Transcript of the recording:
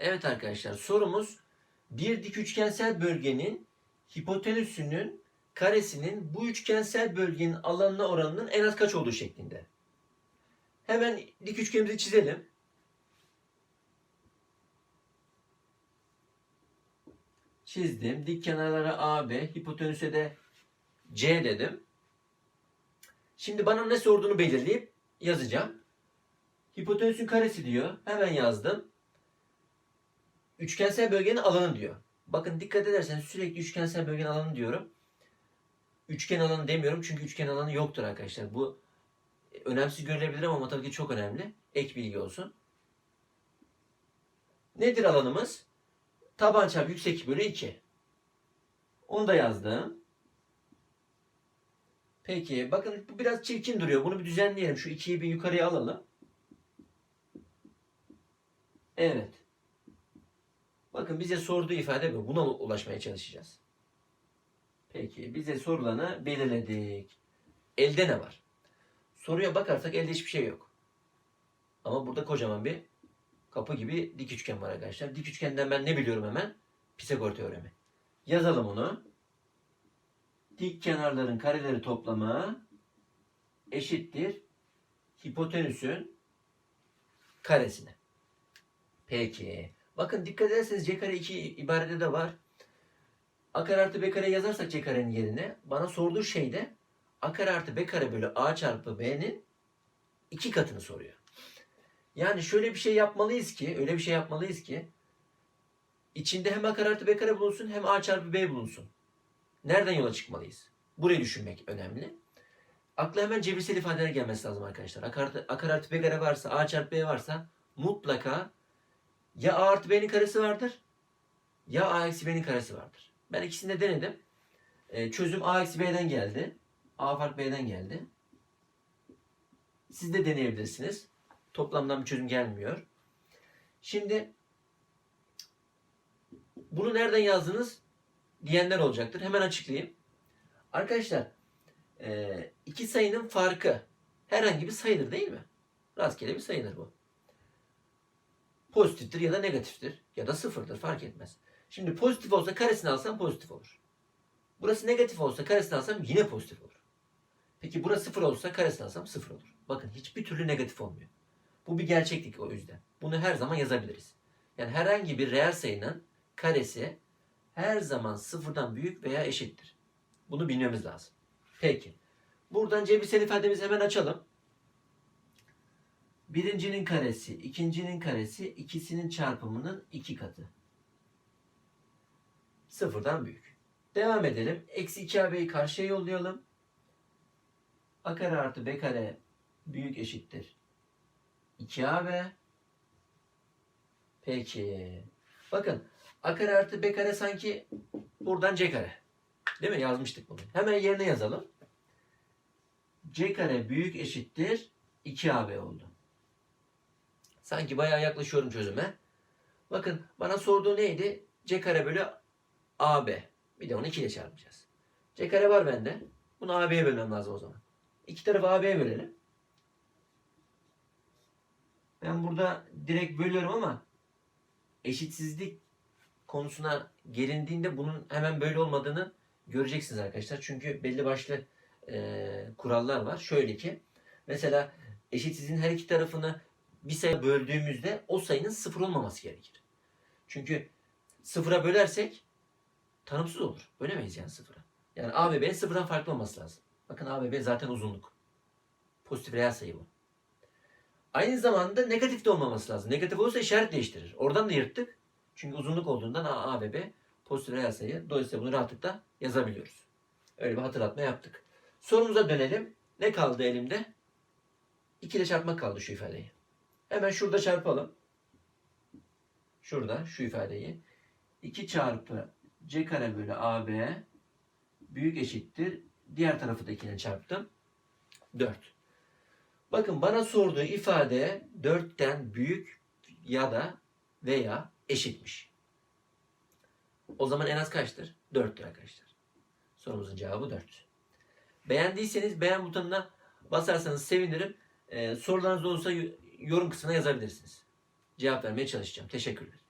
Evet arkadaşlar sorumuz bir dik üçgensel bölgenin hipotenüsünün karesinin bu üçgensel bölgenin alanına oranının en az kaç olduğu şeklinde. Hemen dik üçgenimizi çizelim. Çizdim. Dik kenarlara AB, hipotenüse de C dedim. Şimdi bana ne sorduğunu belirleyip yazacağım. Hipotenüsün karesi diyor. Hemen yazdım. Üçgensel bölgenin alanı diyor. Bakın dikkat ederseniz sürekli üçgensel bölgenin alanı diyorum. Üçgen alanı demiyorum çünkü üçgen alanı yoktur arkadaşlar. Bu önemsiz görülebilir ama ki çok önemli. Ek bilgi olsun. Nedir alanımız? Taban çarpı yüksek bölü 2. Onu da yazdım. Peki bakın bu biraz çirkin duruyor. Bunu bir düzenleyelim. Şu 2'yi bir yukarıya alalım. Evet. Bakın bize sorduğu ifade bu. Buna ulaşmaya çalışacağız. Peki bize sorulanı belirledik. Elde ne var? Soruya bakarsak elde hiçbir şey yok. Ama burada kocaman bir kapı gibi dik üçgen var arkadaşlar. Dik üçgenden ben ne biliyorum hemen? Pisagor teoremi. Yazalım onu. Dik kenarların kareleri toplamı eşittir hipotenüsün karesine. Peki. Bakın dikkat ederseniz c kare 2 ibarede de var. A kare artı b kare yazarsak c karenin yerine bana sorduğu şey de a kare artı b kare bölü a çarpı b'nin iki katını soruyor. Yani şöyle bir şey yapmalıyız ki, öyle bir şey yapmalıyız ki içinde hem a kare artı b kare bulunsun hem a çarpı b bulunsun. Nereden yola çıkmalıyız? Burayı düşünmek önemli. Akla hemen cebirsel ifadeler gelmesi lazım arkadaşlar. A kare, a kare artı b kare varsa, a çarpı b varsa mutlaka ya a artı b'nin karesi vardır ya a eksi b'nin karesi vardır. Ben ikisini de denedim. Ee, çözüm a eksi b'den geldi. a fark b'den geldi. Siz de deneyebilirsiniz. Toplamdan bir çözüm gelmiyor. Şimdi bunu nereden yazdınız diyenler olacaktır. Hemen açıklayayım. Arkadaşlar e, iki sayının farkı herhangi bir sayıdır değil mi? Rastgele bir sayıdır bu. Pozitiftir ya da negatiftir ya da sıfırdır fark etmez. Şimdi pozitif olsa karesini alsam pozitif olur. Burası negatif olsa karesini alsam yine pozitif olur. Peki burası sıfır olsa karesini alsam sıfır olur. Bakın hiçbir türlü negatif olmuyor. Bu bir gerçeklik o yüzden. Bunu her zaman yazabiliriz. Yani herhangi bir reel sayının karesi her zaman sıfırdan büyük veya eşittir. Bunu bilmemiz lazım. Peki. Buradan cebirsel ifademizi hemen açalım. Birincinin karesi, ikincinin karesi, ikisinin çarpımının iki katı. Sıfırdan büyük. Devam edelim. Eksi 2ab'yi karşıya yollayalım. A kare artı b kare büyük eşittir. 2ab. Peki. Bakın a kare artı b kare sanki buradan c kare. Değil mi? Yazmıştık bunu. Hemen yerine yazalım. c kare büyük eşittir 2ab oldu. Sanki bayağı yaklaşıyorum çözüme. Bakın bana sorduğu neydi? c kare bölü ab. Bir de onu 2 ile çarpacağız. c kare var bende. Bunu ab'ye bölmem lazım o zaman. İki tarafı ab'ye bölelim. Ben burada direkt bölüyorum ama eşitsizlik konusuna gelindiğinde bunun hemen böyle olmadığını göreceksiniz arkadaşlar. Çünkü belli başlı e, kurallar var. Şöyle ki mesela eşitsizliğin her iki tarafını bir sayı böldüğümüzde o sayının sıfır olmaması gerekir. Çünkü sıfıra bölersek tanımsız olur. Bölemeyiz yani sıfıra. Yani A ve B sıfırdan farklı olması lazım. Bakın A ve B zaten uzunluk. Pozitif reel sayı bu. Aynı zamanda negatif de olmaması lazım. Negatif olursa işaret değiştirir. Oradan da yırttık. Çünkü uzunluk olduğundan A, A ve B pozitif reel sayı. Dolayısıyla bunu rahatlıkla yazabiliyoruz. Öyle bir hatırlatma yaptık. Sorumuza dönelim. Ne kaldı elimde? 2 ile çarpmak kaldı şu ifadeyi. Hemen şurada çarpalım. Şurada şu ifadeyi. 2 çarpı c kare bölü ab büyük eşittir. Diğer tarafı da 2 ile çarptım. 4. Bakın bana sorduğu ifade 4'ten büyük ya da veya eşitmiş. O zaman en az kaçtır? 4'tür arkadaşlar. Sorumuzun cevabı 4. Beğendiyseniz beğen butonuna basarsanız sevinirim. Ee, sorularınız olursa yorum kısmına yazabilirsiniz. Cevap vermeye çalışacağım. Teşekkürler.